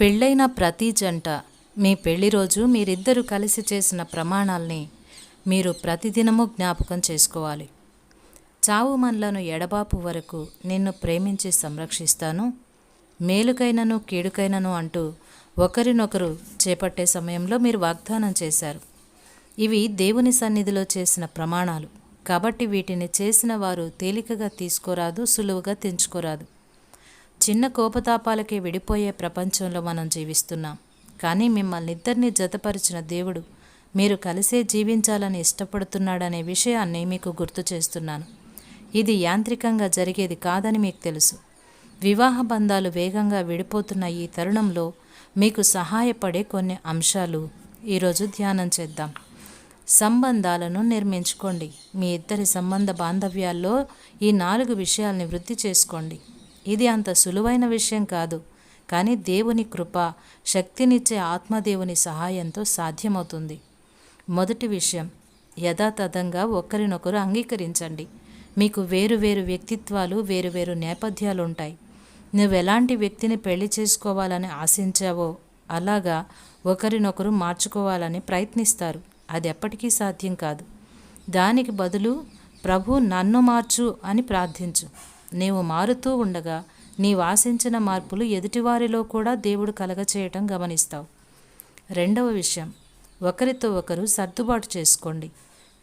పెళ్ళైన ప్రతి జంట మీ పెళ్ళి రోజు మీరిద్దరూ కలిసి చేసిన ప్రమాణాల్ని మీరు ప్రతిదినము జ్ఞాపకం చేసుకోవాలి. చావు మనలను ఎడబాపు వరకు నిన్ను ప్రేమించి సంరక్షిస్తాను. మేలుకైనను కీడుకైనను అంటూ ఒకరినొకరు చేపట్టే సమయంలో మీరు వాగ్దానం చేశారు. ఇవి దేవుని సన్నిధిలో చేసిన ప్రమాణాలు. కాబట్టి వీటిని చేసిన వారు తేలికగా తీసుకోరాదు సులువుగా తెంచుకోరాదు. చిన్న కోపతాపాలకే విడిపోయే ప్రపంచంలో మనం జీవిస్తున్నాం. కానీ మిమ్మల్ని ఇద్దరిని జతపరిచిన దేవుడు మీరు కలిసే జీవించాలని ఇష్టపడుతున్నాడనే విషయాన్ని మీకు గుర్తు చేస్తున్నాను. ఇది యాంత్రికంగా జరిగేది కాదని మీకు తెలుసు. వివాహ బంధాలు వేగంగా విడిపోతున్న ఈ తరుణంలో మీకు సహాయపడే కొన్ని అంశాలు ఈరోజు ధ్యానం చేద్దాం. సంబంధాలను నిర్మించుకోండి. మీ ఇద్దరి సంబంధ బాంధవ్యాల్లో ఈ నాలుగు విషయాల్ని వృద్ధి చేసుకోండి. ఇది అంత సులువైన విషయం కాదు. కానీ దేవుని కృప శక్తినిచ్చే ఆత్మదేవుని సహాయంతో సాధ్యమవుతుంది. మొదటి విషయం యథాతథంగా ఒకరినొకరు అంగీకరించండి. మీకు వేరు వేరు వ్యక్తిత్వాలు వేరు వేరు నేపథ్యాలు ఉంటాయి నువ్వు ఎలాంటి వ్యక్తిని పెళ్ళి చేసుకోవాలని ఆశించావో అలాగా ఒకరినొకరు మార్చుకోవాలని ప్రయత్నిస్తారు. అది ఎప్పటికీ సాధ్యం కాదు. దానికి బదులు ప్రభు నన్ను మార్చు అని ప్రార్థించు. నీవు మారుతూ ఉండగా నీవు ఆశించిన మార్పులు ఎదుటివారిలో కూడా దేవుడు కలగచేయటం గమనిస్తావు. రెండవ విషయం ఒకరితో ఒకరు సర్దుబాటు చేసుకోండి.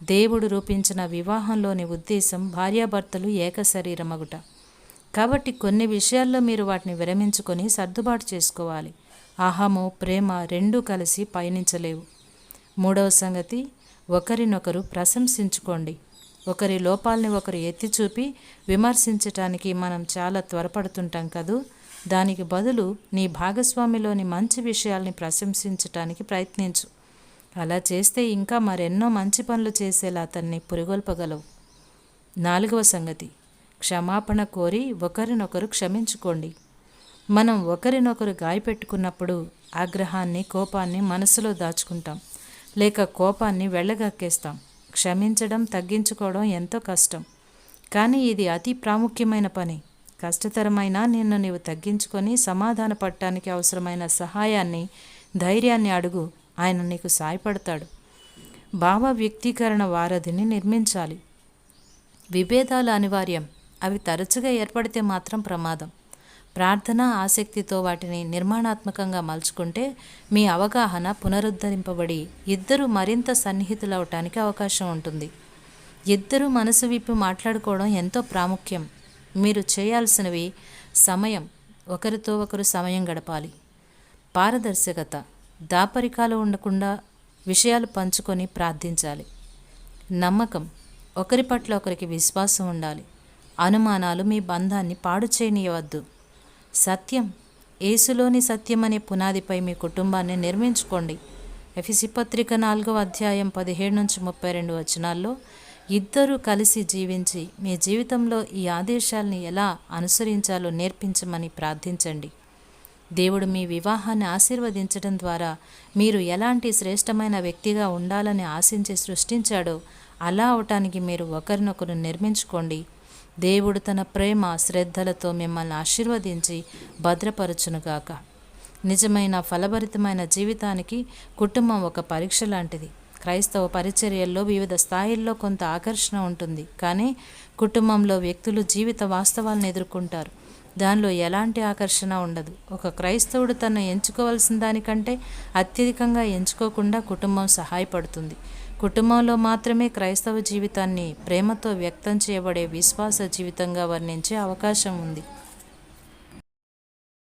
దేవుడు రూపించిన వివాహంలోని ఉద్దేశం భార్యాభర్తలు ఏక శరీరమగుట. కాబట్టి కొన్ని విషయాల్లో మీరు వాటిని విరమించుకొని సర్దుబాటు చేసుకోవాలి. అహము ప్రేమ రెండూ కలిసి పయనించలేవు. మూడవ సంగతి ఒకరినొకరు ప్రశంసించుకోండి. ఒకరి లోపాలని ఒకరు ఎత్తి చూపి విమర్శించటానికి మనం చాలా త్వరపడుతుంటాం కదూ? దానికి బదులు నీ భాగస్వామిలోని మంచి విషయాల్ని ప్రశంసించటానికి ప్రయత్నించు. అలా చేస్తే ఇంకా మరెన్నో మంచి పనులు చేసేలా అతన్ని పురిగొల్పగలవు. నాలుగవ సంగతి. క్షమాపణ కోరి ఒకరినొకరు క్షమించుకోండి. మనం ఒకరినొకరు గాయపెట్టుకున్నప్పుడు ఆగ్రహాన్ని కోపాన్ని మనసులో దాచుకుంటాం. లేక కోపాన్ని వెళ్ళగక్కేస్తాం క్షమించడం తగ్గించుకోవడం ఎంతో కష్టం. కానీ ఇది అతి ప్రాముఖ్యమైన పని. కష్టతరమైన నిన్ను నీవు తగ్గించుకొని సమాధాన పడటానికి అవసరమైన సహాయాన్ని ధైర్యాన్ని అడుగు. ఆయన నీకు సాయపడతాడు. భావ వ్యక్తీకరణ వారధిని నిర్మించాలి. విభేదాలు అనివార్యం. అవి తరచుగా ఏర్పడితే మాత్రం ప్రమాదం. ప్రార్థన ఆసక్తితో వాటిని నిర్మాణాత్మకంగా మలుచుకుంటే మీ అవగాహన పునరుద్ధరింపబడి ఇద్దరు మరింత సన్నిహితులవటానికి అవకాశం ఉంటుంది. ఇద్దరు మనసు విప్పి మాట్లాడుకోవడం ఎంతో ప్రాముఖ్యం. మీరు చేయాల్సినవి సమయం ఒకరితో ఒకరు సమయం గడపాలి. పారదర్శకత దాపరికాలు ఉండకుండా విషయాలు పంచుకొని ప్రార్థించాలి. నమ్మకం ఒకరి పట్ల ఒకరికి విశ్వాసం ఉండాలి. అనుమానాలు మీ బంధాన్ని పాడు చేయనీయవద్దు. సత్యం. ఏసులోని సత్యం అనే పునాదిపై మీ కుటుంబాన్ని నిర్మించుకోండి. ఎఫిసి పత్రిక నాలుగవ అధ్యాయం పదిహేడు నుంచి ముప్పై రెండు వచనాల్లో ఇద్దరూ కలిసి జీవించి మీ జీవితంలో ఈ ఆదేశాల్ని ఎలా అనుసరించాలో నేర్పించమని ప్రార్థించండి. దేవుడు మీ వివాహాన్ని ఆశీర్వదించడం ద్వారా మీరు ఎలాంటి శ్రేష్టమైన వ్యక్తిగా ఉండాలని ఆశించి సృష్టించాడో అలా అవటానికి మీరు ఒకరినొకరు నిర్మించుకోండి. దేవుడు తన ప్రేమ శ్రద్ధలతో మిమ్మల్ని ఆశీర్వదించి భద్రపరచునుగాక. నిజమైన ఫలభరితమైన జీవితానికి కుటుంబం ఒక పరీక్ష లాంటిది. క్రైస్తవ పరిచర్యల్లో వివిధ స్థాయిల్లో కొంత ఆకర్షణ ఉంటుంది. కానీ కుటుంబంలో వ్యక్తులు జీవిత వాస్తవాలను ఎదుర్కొంటారు. దానిలో ఎలాంటి ఆకర్షణ ఉండదు. ఒక క్రైస్తవుడు తను ఎంచుకోవాల్సిన దానికంటే అత్యధికంగా ఎంచుకోకుండా కుటుంబం సహాయపడుతుంది. కుటుంబంలో మాత్రమే క్రైస్తవ జీవితాన్ని ప్రేమతో వ్యక్తం చేయబడే విశ్వాస జీవితంగా వర్ణించే అవకాశం ఉంది.